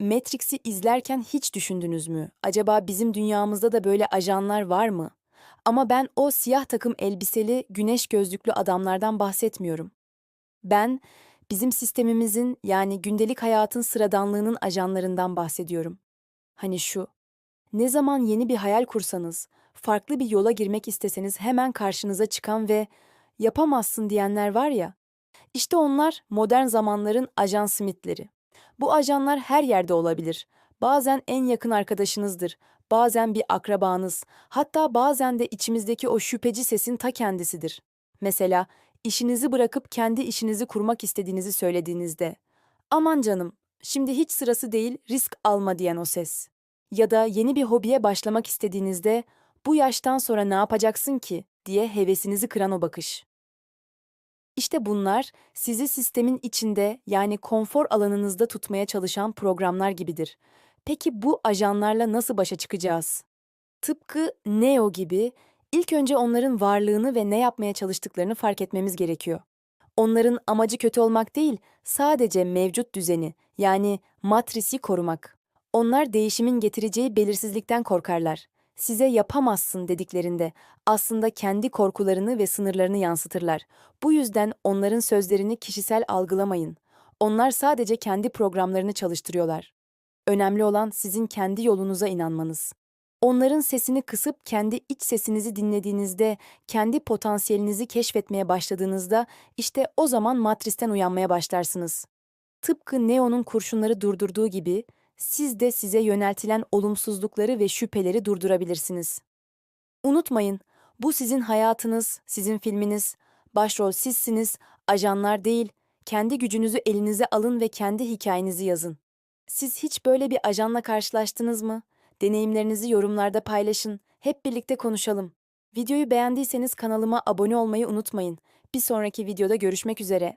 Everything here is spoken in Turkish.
Matrix'i izlerken hiç düşündünüz mü? Acaba bizim dünyamızda da böyle ajanlar var mı? Ama ben o siyah takım elbiseli, güneş gözlüklü adamlardan bahsetmiyorum. Ben bizim sistemimizin yani gündelik hayatın sıradanlığının ajanlarından bahsediyorum. Hani şu. Ne zaman yeni bir hayal kursanız, farklı bir yola girmek isteseniz hemen karşınıza çıkan ve yapamazsın diyenler var ya. İşte onlar modern zamanların ajan Smith'leri. Bu ajanlar her yerde olabilir. Bazen en yakın arkadaşınızdır, bazen bir akrabanız, hatta bazen de içimizdeki o şüpheci sesin ta kendisidir. Mesela işinizi bırakıp kendi işinizi kurmak istediğinizi söylediğinizde, aman canım, şimdi hiç sırası değil, risk alma diyen o ses. Ya da yeni bir hobiye başlamak istediğinizde, bu yaştan sonra ne yapacaksın ki diye hevesinizi kıran o bakış. İşte bunlar sizi sistemin içinde yani konfor alanınızda tutmaya çalışan programlar gibidir. Peki bu ajanlarla nasıl başa çıkacağız? Tıpkı Neo gibi ilk önce onların varlığını ve ne yapmaya çalıştıklarını fark etmemiz gerekiyor. Onların amacı kötü olmak değil, sadece mevcut düzeni yani matrisi korumak. Onlar değişimin getireceği belirsizlikten korkarlar. Size yapamazsın dediklerinde aslında kendi korkularını ve sınırlarını yansıtırlar. Bu yüzden onların sözlerini kişisel algılamayın. Onlar sadece kendi programlarını çalıştırıyorlar. Önemli olan sizin kendi yolunuza inanmanız. Onların sesini kısıp kendi iç sesinizi dinlediğinizde, kendi potansiyelinizi keşfetmeye başladığınızda işte o zaman matristen uyanmaya başlarsınız. Tıpkı Neo'nun kurşunları durdurduğu gibi siz de size yöneltilen olumsuzlukları ve şüpheleri durdurabilirsiniz. Unutmayın, bu sizin hayatınız, sizin filminiz, başrol sizsiniz, ajanlar değil, kendi gücünüzü elinize alın ve kendi hikayenizi yazın. Siz hiç böyle bir ajanla karşılaştınız mı? Deneyimlerinizi yorumlarda paylaşın, hep birlikte konuşalım. Videoyu beğendiyseniz kanalıma abone olmayı unutmayın. Bir sonraki videoda görüşmek üzere.